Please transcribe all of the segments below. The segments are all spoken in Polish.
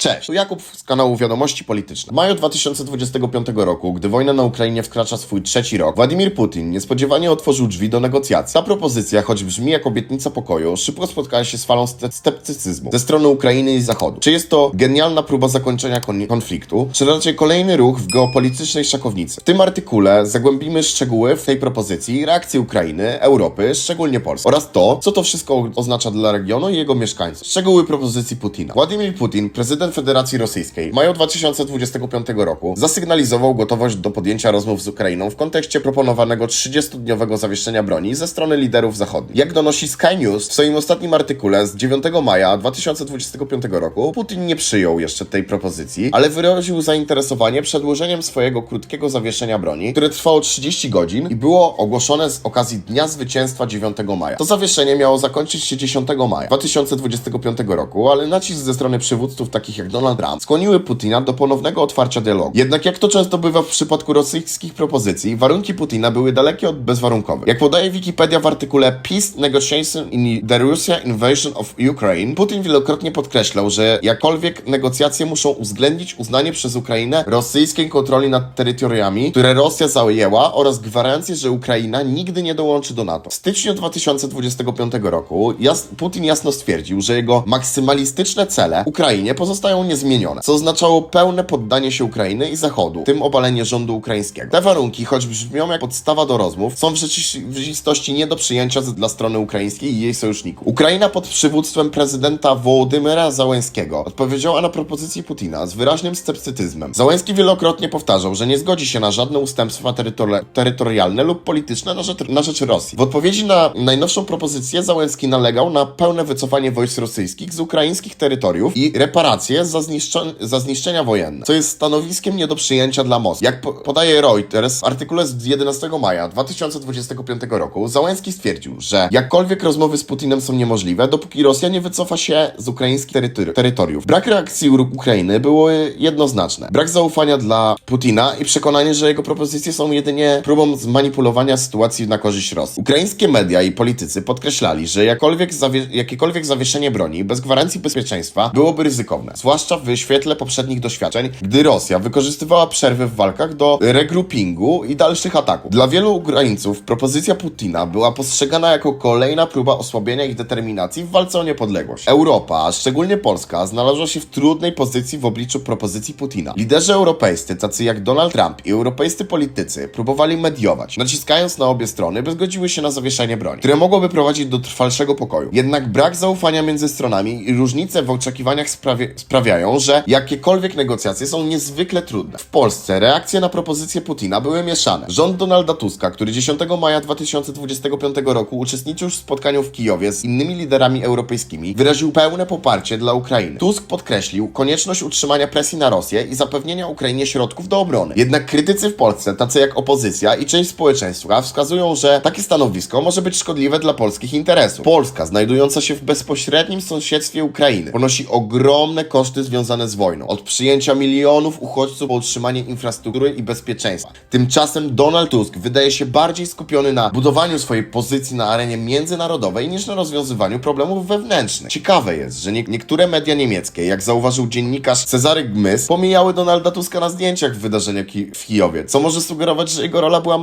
Cześć, tu Jakub z kanału Wiadomości Polityczne. W maju 2025 roku, gdy wojna na Ukrainie wkracza swój trzeci rok, Władimir Putin niespodziewanie otworzył drzwi do negocjacji. Ta propozycja, choć brzmi jak obietnica pokoju, szybko spotkała się z falą sceptycyzmu ze strony Ukrainy i Zachodu. Czy jest to genialna próba zakończenia kon- konfliktu, czy raczej kolejny ruch w geopolitycznej szachownicy? W tym artykule zagłębimy szczegóły w tej propozycji, reakcję Ukrainy, Europy, szczególnie Polski, oraz to, co to wszystko oznacza dla regionu i jego mieszkańców. Szczegóły propozycji Putina. Władimir Putin, prezydent Federacji Rosyjskiej, w maju 2025 roku zasygnalizował gotowość do podjęcia rozmów z Ukrainą w kontekście proponowanego 30-dniowego zawieszenia broni ze strony liderów zachodnich. Jak donosi Sky News w swoim ostatnim artykule z 9 maja 2025 roku, Putin nie przyjął jeszcze tej propozycji, ale wyraził zainteresowanie przedłużeniem swojego krótkiego zawieszenia broni, które trwało 30 godzin i było ogłoszone z okazji Dnia Zwycięstwa 9 maja. To zawieszenie miało zakończyć się 10 maja 2025 roku, ale nacisk ze strony przywódców takich jak Donald Trump skłoniły Putina do ponownego otwarcia dialogu. Jednak jak to często bywa w przypadku rosyjskich propozycji, warunki Putina były dalekie od bezwarunkowych. Jak podaje Wikipedia w artykule Peace Negotiation in the Russia Invasion of Ukraine, Putin wielokrotnie podkreślał, że jakkolwiek negocjacje muszą uwzględnić uznanie przez Ukrainę rosyjskiej kontroli nad terytoriami, które Rosja zajęła oraz gwarancję, że Ukraina nigdy nie dołączy do NATO. W styczniu 2025 roku jas Putin jasno stwierdził, że jego maksymalistyczne cele Ukrainie pozostają niezmienione, co oznaczało pełne poddanie się Ukrainy i Zachodu, tym obalenie rządu ukraińskiego. Te warunki, choć brzmią jak podstawa do rozmów, są w rzeczywistości nie do przyjęcia dla strony ukraińskiej i jej sojuszników. Ukraina pod przywództwem prezydenta Wołodymyra Załęskiego odpowiedziała na propozycję Putina z wyraźnym sceptycyzmem. Załęski wielokrotnie powtarzał, że nie zgodzi się na żadne ustępstwa terytori- terytorialne lub polityczne na rzecz, na rzecz Rosji. W odpowiedzi na najnowszą propozycję Załęski nalegał na pełne wycofanie wojsk rosyjskich z ukraińskich terytoriów i reparacje za, zniszczo- za zniszczenia wojenne, co jest stanowiskiem nie do przyjęcia dla Moskwy. Jak po- podaje Reuters w artykule z 11 maja 2025 roku, Załęski stwierdził, że jakkolwiek rozmowy z Putinem są niemożliwe, dopóki Rosja nie wycofa się z ukraińskich terytori- terytoriów. Brak reakcji Ukrainy było jednoznaczne. Brak zaufania dla Putina i przekonanie, że jego propozycje są jedynie próbą zmanipulowania sytuacji na korzyść Rosji. Ukraińskie media i politycy podkreślali, że jakkolwiek zawie- jakiekolwiek zawieszenie broni bez gwarancji bezpieczeństwa byłoby ryzykowne, zwłaszcza w świetle poprzednich doświadczeń, gdy Rosja wykorzystywała przerwy w walkach do regroupingu i dalszych ataków. Dla wielu Ukraińców propozycja Putina była postrzegana jako kolejna próba osłabienia ich determinacji w walce o niepodległość. Europa, a szczególnie Polska, znalazła się w trudnej pozycji w obliczu propozycji Putina. Liderzy europejscy, tacy jak Donald Trump i europejscy politycy, próbowali mediować, naciskając na obie strony, by zgodziły się na zawieszenie broni, które mogłoby prowadzić do trwalszego pokoju. Jednak brak zaufania między stronami i różnice w oczekiwaniach sprawi- sprawiają, że jakiekolwiek negocjacje są niezwykle trudne. W Polsce reakcje na propozycję Putina były mieszane. Rząd Donalda Tuska, który 10 maja 2025 roku uczestniczył w spotkaniu w Kijowie z innymi liderami europejskimi, wyraził pełne poparcie dla Ukrainy. Tusk podkreślił konieczność utrzymania presji na Rosję i zapewnienia Ukrainie środków do obrony. Jednak krytycy w Polsce, tacy jak opozycja i część społeczeństwa, wskazują, że takie stanowisko może być szkodliwe dla polskich interesów. Polska, znajdująca się w bezpośrednim sąsiedztwie Ukrainy, ponosi ogromne koszty związane z wojną. Od przyjęcia milionów uchodźców po utrzymanie infrastruktury i bezpieczeństwa. Tymczasem Donald Tusk wydaje się bardziej skupiony na budowaniu swojej pozycji na arenie międzynarodowej niż na rozwiązywaniu problemów wewnętrznych. Ciekawe jest, że nie niektóre media niemieckie, jak zauważył dziennikarz Cezary Gmys, pomijały Donalda Tuska na zdjęciach w wydarzeniach ki- w Kijowie, co może sugerować, że jego rola była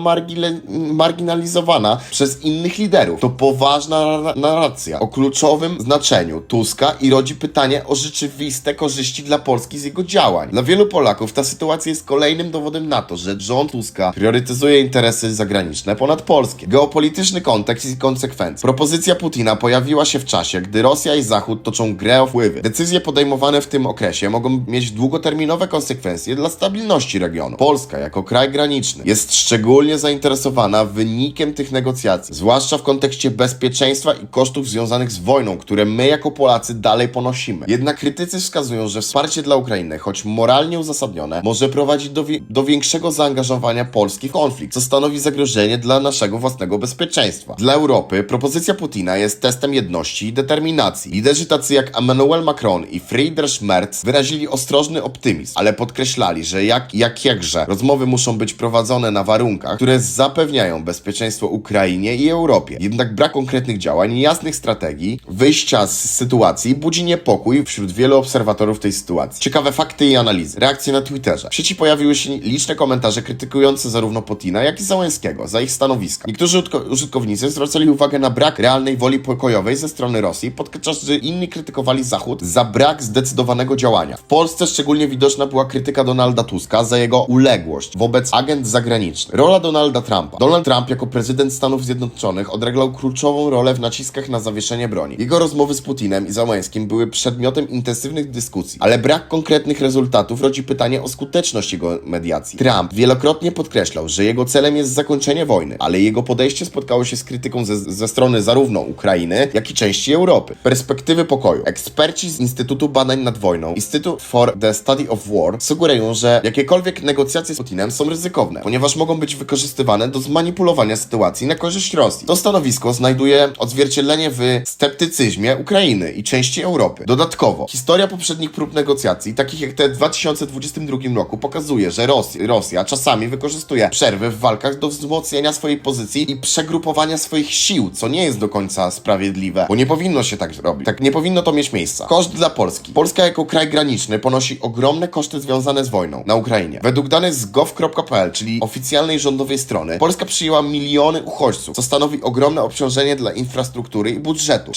marginalizowana przez innych liderów. To poważna ra- narracja o kluczowym znaczeniu Tuska i rodzi pytanie o rzeczywiste korzyści dla Polski z jego działań. Dla wielu Polaków ta sytuacja jest kolejnym dowodem na to, że rząd Tuska priorytetyzuje interesy zagraniczne ponad polskie. Geopolityczny kontekst i konsekwencje. Propozycja Putina pojawiła się w czasie, gdy Rosja i Zachód toczą grę o wpływy. Decyzje podejmowane w tym okresie mogą mieć długoterminowe konsekwencje dla stabilności regionu. Polska, jako kraj graniczny, jest szczególnie zainteresowana wynikiem tych negocjacji, zwłaszcza w kontekście bezpieczeństwa i kosztów związanych z wojną, które my jako Polacy dalej ponosimy. Jednak krytycy wskazują, że wsparcie dla Ukrainy, choć moralnie uzasadnione, może prowadzić do, wi- do większego zaangażowania Polski w konflikt, co stanowi zagrożenie dla naszego własnego bezpieczeństwa. Dla Europy propozycja Putina jest testem jedności i determinacji. Liderzy tacy jak Emmanuel Macron i Friedrich Merz wyrazili ostrożny optymizm, ale podkreślali, że jak, jak jakże rozmowy muszą być prowadzone na warunkach, które zapewniają bezpieczeństwo Ukrainie i Europie. Jednak brak konkretnych działań i jasnych strategii wyjścia z sytuacji budzi niepokój wśród wielu obserwatorów obserwatorów tej sytuacji. Ciekawe fakty i analizy. Reakcje na Twitterze. W sieci pojawiły się liczne komentarze krytykujące zarówno Putina, jak i Załęskiego za ich stanowiska. Niektórzy użytkownicy zwracali uwagę na brak realnej woli pokojowej ze strony Rosji, podczas gdy inni krytykowali Zachód za brak zdecydowanego działania. W Polsce szczególnie widoczna była krytyka Donalda Tuska za jego uległość wobec agent zagranicznych. Rola Donalda Trumpa. Donald Trump jako prezydent Stanów Zjednoczonych odegrał kluczową rolę w naciskach na zawieszenie broni. Jego rozmowy z Putinem i Załęskim były przedmiotem intensywnych dyskusji, ale brak konkretnych rezultatów rodzi pytanie o skuteczność jego mediacji. Trump wielokrotnie podkreślał, że jego celem jest zakończenie wojny, ale jego podejście spotkało się z krytyką ze, ze strony zarówno Ukrainy, jak i części Europy. Perspektywy pokoju. Eksperci z Instytutu Badań nad Wojną, Institute for the Study of War, sugerują, że jakiekolwiek negocjacje z Putinem są ryzykowne, ponieważ mogą być wykorzystywane do zmanipulowania sytuacji na korzyść Rosji. To stanowisko znajduje odzwierciedlenie w sceptycyzmie Ukrainy i części Europy. Dodatkowo, historia poprzednich prób negocjacji, takich jak te w 2022 roku, pokazuje, że Rosja, Rosja czasami wykorzystuje przerwy w walkach do wzmocnienia swojej pozycji i przegrupowania swoich sił, co nie jest do końca sprawiedliwe, bo nie powinno się tak robić. Tak nie powinno to mieć miejsca. Koszt dla Polski. Polska jako kraj graniczny ponosi ogromne koszty związane z wojną na Ukrainie. Według danych z gov.pl, czyli oficjalnej rządowej strony, Polska przyjęła miliony uchodźców, co stanowi ogromne obciążenie dla infrastruktury i budżetu.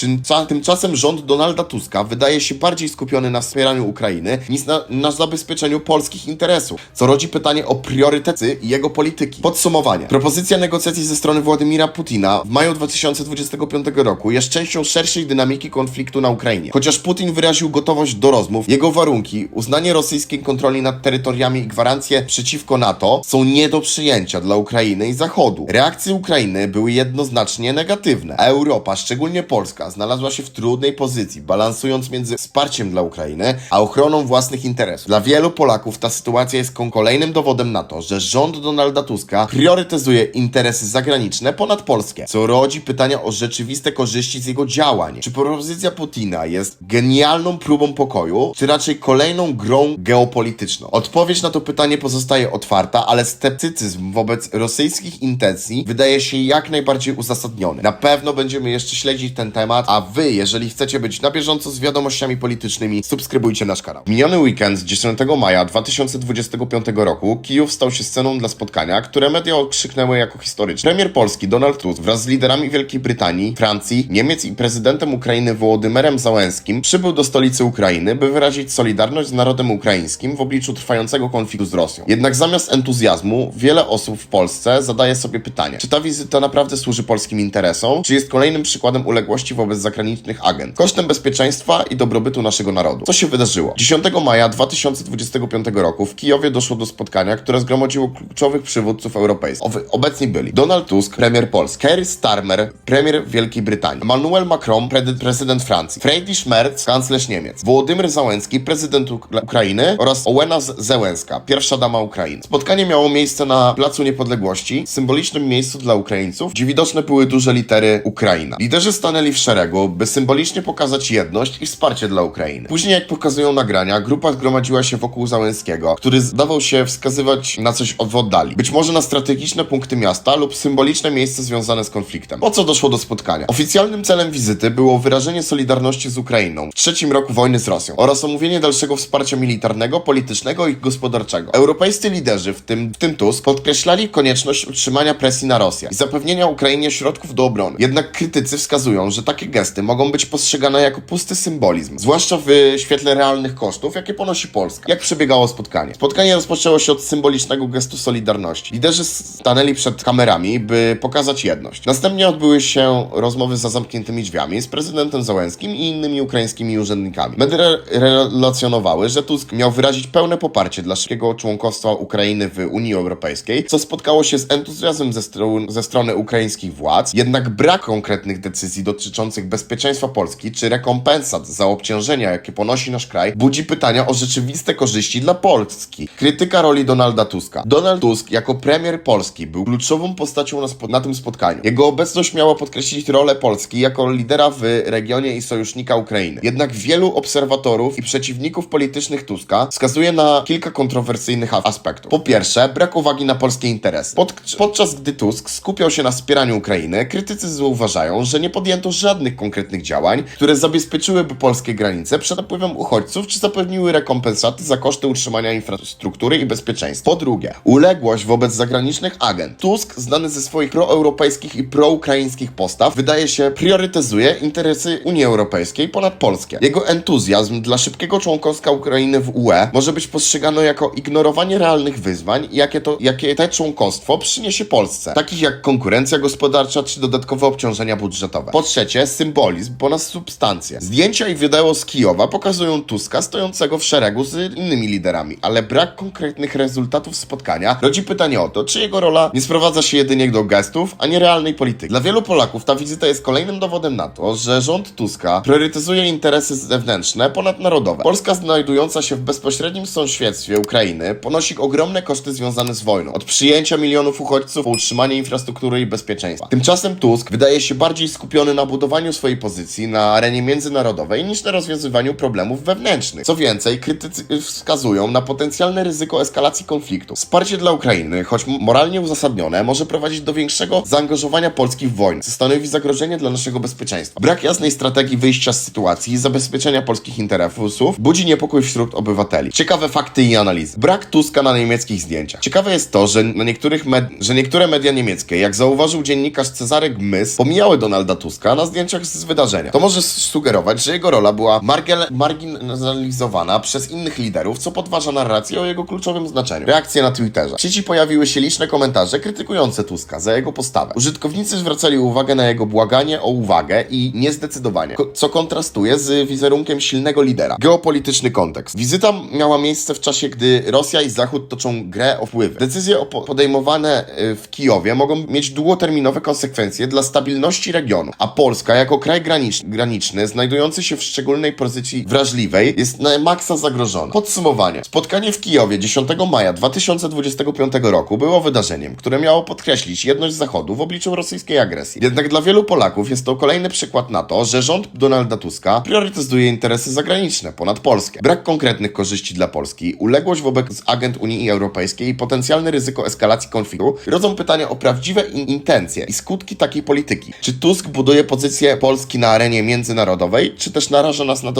Tymczasem rząd Donalda Tuska wydaje się bardziej skupiony na wspieraniu Ukrainy niż na, na zabezpieczeniu polskich interesów, co rodzi pytanie o priorytety jego polityki. Podsumowanie. Propozycja negocjacji ze strony Władimira Putina w maju 2025 roku jest częścią szerszej dynamiki konfliktu na Ukrainie. Chociaż Putin wyraził gotowość do rozmów, jego warunki, uznanie rosyjskiej kontroli nad terytoriami i gwarancje przeciwko NATO są nie do przyjęcia dla Ukrainy i Zachodu. Reakcje Ukrainy były jednoznacznie negatywne, a Europa, szczególnie Polska, znalazła się w trudnej pozycji, balansując między wsparciem dla Ukrainy, a ochroną własnych interesów. Dla wielu Polaków ta sytuacja jest kolejnym dowodem na to, że rząd Donalda Tuska priorytetyzuje interesy zagraniczne ponad polskie, co rodzi pytania o rzeczywiste korzyści z jego działań. Czy propozycja Putina jest genialną próbą pokoju, czy raczej kolejną grą geopolityczną? Odpowiedź na to pytanie pozostaje otwarta, ale sceptycyzm wobec rosyjskich intencji wydaje się jak najbardziej uzasadniony. Na pewno będziemy jeszcze śledzić ten temat, a wy, jeżeli chcecie być na bieżąco z wiadomościami politycznymi, subskrybujcie nasz kanał. Miniony weekend z 10 maja 2025 roku Kijów stał się sceną dla spotkania, które media okrzyknęły jako historyczne. Premier Polski Donald Tusk wraz z liderami Wielkiej Brytanii, Francji, Niemiec i prezydentem Ukrainy Wołodymerem Załęskim przybył do stolicy Ukrainy, by wyrazić solidarność z narodem ukraińskim w obliczu trwającego konfliktu z Rosją. Jednak zamiast entuzjazmu, wiele osób w Polsce zadaje sobie pytanie, czy ta wizyta naprawdę służy polskim interesom, czy jest kolejnym przykładem uległości wobec zagranicznych agent, kosztem bezpieczeństwa i dobrobytu naszego narodu. Co się wydarzyło? 10 maja 2025 roku w Kijowie doszło do spotkania, które zgromadziło kluczowych przywódców europejskich. Obecni byli Donald Tusk, premier Polski, Keir Starmer, premier Wielkiej Brytanii, Emmanuel Macron, pre- prezydent Francji, Friedrich Merz, kanclerz Niemiec, Wołodymyr Załęski, prezydent Uk- Ukrainy oraz Ołena Z- Zełenska, pierwsza dama Ukrainy. Spotkanie miało miejsce na Placu Niepodległości, symbolicznym miejscu dla Ukraińców, gdzie widoczne były duże litery Ukraina. Liderzy stanęli w szeregu, by symbolicznie pokazać jedność i wsparcie dla Ukrainy. Później, jak pokazują nagrania, grupa zgromadziła się wokół Załęskiego, który zdawał się wskazywać na coś w oddali. Być może na strategiczne punkty miasta lub symboliczne miejsce związane z konfliktem. Po co doszło do spotkania? Oficjalnym celem wizyty było wyrażenie solidarności z Ukrainą w trzecim roku wojny z Rosją oraz omówienie dalszego wsparcia militarnego, politycznego i gospodarczego. Europejscy liderzy, w tym, w tym Tusk, podkreślali konieczność utrzymania presji na Rosję i zapewnienia Ukrainie środków do obrony. Jednak krytycy wskazują, że takie gesty mogą być postrzegane jako pusty symbolizm, zwłaszcza w świetle realnych kosztów, jakie ponosi Polska. Jak przebiegało spotkanie? Spotkanie rozpoczęło się od symbolicznego gestu solidarności. Liderzy stanęli przed kamerami, by pokazać jedność. Następnie odbyły się rozmowy za zamkniętymi drzwiami z prezydentem Załęskim i innymi ukraińskimi urzędnikami. Media relacjonowały, że Tusk miał wyrazić pełne poparcie dla szybkiego członkostwa Ukrainy w Unii Europejskiej, co spotkało się z entuzjazmem ze, stru- ze strony ukraińskich władz, jednak brak konkretnych decyzji dotyczących bezpieczeństwa Polski czy rekompensat za obciążenia, jakie ponosi nasz kraj, budzi pytania o rzeczywiste korzyści dla Polski. Krytyka roli Donalda Tuska. Donald Tusk jako premier Polski był kluczową postacią na, spo- na tym spotkaniu. Jego obecność miała podkreślić rolę Polski jako lidera w regionie i sojusznika Ukrainy. Jednak wielu obserwatorów i przeciwników politycznych Tuska wskazuje na kilka kontrowersyjnych aspektów. Po pierwsze, brak uwagi na polskie interesy. Pod, podczas gdy Tusk skupiał się na wspieraniu Ukrainy, krytycy zauważają, że nie podjęto żadnych konkretnych działań, które zabezpieczyłyby polskie granice przed napływem uchodźców, czy zapewniły rekompensaty za koszty utrzymania infrastruktury i bezpieczeństwa. Po drugie, uległość wobec zagranicznych agent. Tusk, znany ze swoich proeuropejskich i proukraińskich postaw, wydaje się priorytetyzuje interesy Unii Europejskiej ponad Polskie. Jego entuzjazm dla szybkiego członkostwa Ukrainy w UE może być postrzegany jako ignorowanie realnych wyzwań, jakie, to, jakie te członkostwo przyniesie Polsce, takich jak konkurencja gospodarcza czy dodatkowe obciążenia budżetowe. Po trzecie, symbolizm ponad substancję. Zdjęcia i wideo z Kijowa pokazują Tuska stojącego w szeregu z innymi liderami, ale brak konkretnych rezultatów spotkania rodzi pytanie o to, czy jego rola nie sprowadza się jedynie do gestów, a nie realnej polityki. Dla wielu Polaków ta wizyta jest kolejnym dowodem na to, że rząd Tuska priorytetyzuje interesy zewnętrzne ponad narodowe. Polska znajdująca się w bezpośrednim sąsiedztwie Ukrainy ponosi ogromne koszty związane z wojną. Od przyjęcia milionów uchodźców po utrzymanie infrastruktury i bezpieczeństwa. Tymczasem Tusk wydaje się bardziej skupiony na budowaniu swojej pozycji na arenie międzynarodowej niż na rozwiązywaniu problemów wewnętrznych. Co więcej, krytycy wskazują na potencjalne ryzyko eskalacji konfliktu. Wsparcie dla Ukrainy, choć moralnie uzasadnione, może prowadzić do większego zaangażowania Polski w wojnę, co stanowi zagrożenie dla naszego bezpieczeństwa. Brak jasnej strategii wyjścia z sytuacji i zabezpieczenia polskich interesów budzi niepokój wśród obywateli. Ciekawe fakty i analizy. Brak Tuska na niemieckich zdjęciach. Ciekawe jest to, że, na niektórych med- że niektóre media niemieckie, jak zauważył dziennikarz Cezary Gmys, pomijały Donalda Tuska na zdjęciach z wydarzenia. To może sugerować, że jego rola była margel- marginalizowana przez innych liderów, co podważa narrację o jego kluczowym znaczeniu. Reakcje na Twitterze. W sieci pojawiły się liczne komentarze krytykujące Tuska za jego postawę. Użytkownicy zwracali uwagę na jego błaganie o uwagę i niezdecydowanie, co kontrastuje z wizerunkiem silnego lidera. Geopolityczny kontekst. Wizyta miała miejsce w czasie, gdy Rosja i Zachód toczą grę o wpływy. Decyzje podejmowane y, w Kijowie mogą mieć długoterminowe konsekwencje dla stabilności regionu, a Polska jako kraj granicz- graniczny, znajdujący się w szczególnej pozycji wrażliwej, jest na maksa zagrożona. Podsumowanie. Spotkanie w Kijowie 10 maja 2025 roku było wydarzeniem, które miało podkreślić jedność Zachodu w obliczu rosyjskiej agresji. Jednak dla wielu Polaków jest to kolejny przykład na to, że rząd Donalda Tuska priorytetyzuje interesy zagraniczne ponad Polskę. Brak konkretnych korzyści dla Polski, uległość wobec agent Unii Europejskiej i potencjalne ryzyko eskalacji konfliktu rodzą pytania o prawdziwe in- intencje i skutki takiej polityki. Czy Tusk buduje pozycję Polski na arenie międzynarodowej, czy też naraża nas na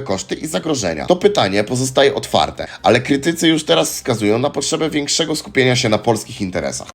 dodatkowe koszty i zagrożenia? To pytanie pozostaje otwarte, ale krytycy już teraz wskazują na potrzebę większego skupienia się na polskich interesach.